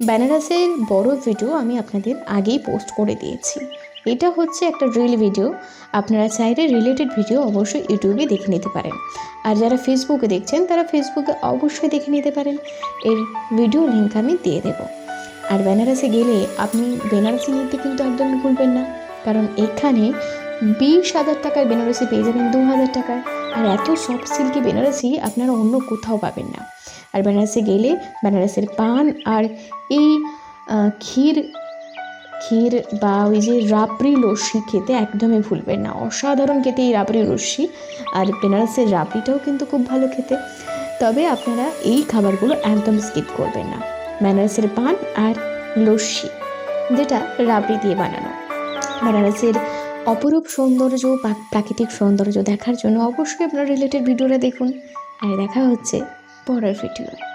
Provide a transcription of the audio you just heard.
বেনারসের বড় ভিডিও আমি আপনাদের আগেই পোস্ট করে দিয়েছি। এটা হচ্ছে একটা রিল ভিডিও আপনারা চাইলে রিলেটেড ভিডিও অবশ্যই ইউটিউবে দেখে নিতে পারেন। আর যারা ফেসবুকে দেখছেন, তারা ফেসবুকে অবশ্যই দেখে নিতে পারেন। এর ভিডিও লিঙ্ক আমি দিয়ে দেবো। আর বেনারসে গেলে আপনি বেনারসি নিতে কিন্তু একদমই ভুলবেন না। কারণ এখানে বিশ হাজার টাকার বেনারসি পেয়ে যাবেন দু হাজার টাকায়। আর এত সফট সিল্কি বেনারসি আপনারা অন্য কোথাও পাবেন না। আর বেনারসে গেলে বেনারসের পান আর এই ক্ষীর ক্ষীর বা ওই যে রাবড়ি লস্যি খেতে একদমই ভুলবেন না। অসাধারণ খেতে এই রাবড়ি লস্যি। আর বেনারসের রাবড়িটাও কিন্তু খুব ভালো খেতে। তবে আপনারা এই খাবারগুলো একদম স্কিপ করবেন না। বেনারসের পান আর লস্যি, যেটা রাবড়ি দিয়ে বানানো। বেনারসের অপরূপ সৌন্দর্য বা প্রাকৃতিক সৌন্দর্য দেখার জন্য অবশ্যই আপনার রিলেটেড ভিডিওটা দেখুন। আর দেখা হচ্ছে পরের ভিডিও